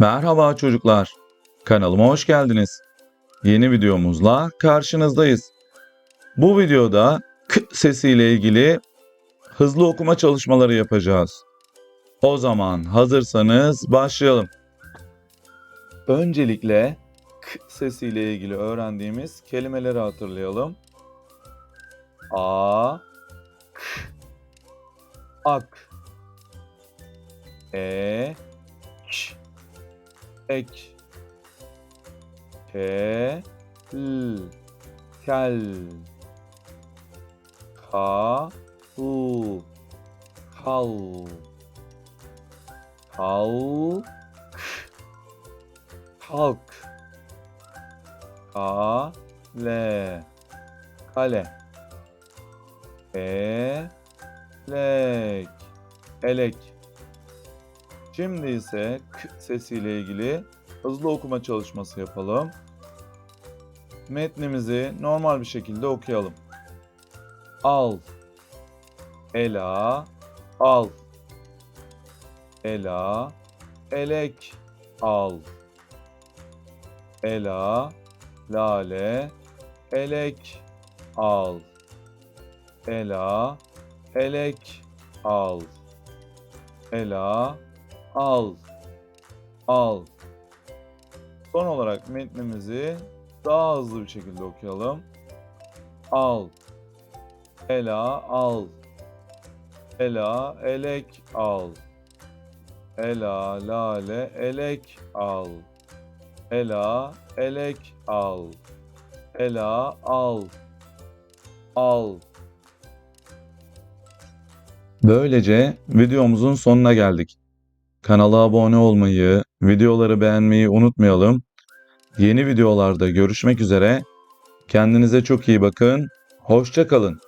Merhaba çocuklar. Kanalıma hoş geldiniz. Yeni videomuzla karşınızdayız. Bu videoda k sesiyle ilgili hızlı okuma çalışmaları yapacağız. O zaman hazırsanız başlayalım. Öncelikle k sesiyle ilgili öğrendiğimiz kelimeleri hatırlayalım. A, k, ak, e, ç, ek, ke, l, kel, ka, u, kal, kalk, kalk, kale, kale, elek, elek. Şimdi ise k sesiyle ilgili hızlı okuma çalışması yapalım. Metnimizi normal bir şekilde okuyalım. Al. Ela. Al. Ela. Elek. Al. Ela. Lale. Elek. Al. Ela. Elek. Al. Ela. Al. Al. Son olarak metnimizi daha hızlı bir şekilde okuyalım. Al. Ela al. Ela elek al. Ela lale elek al. Ela elek al. Ela al. Al. Böylece videomuzun sonuna geldik. Kanala abone olmayı, videoları beğenmeyi unutmayalım. Yeni videolarda görüşmek üzere. Kendinize çok iyi bakın. Hoşça kalın.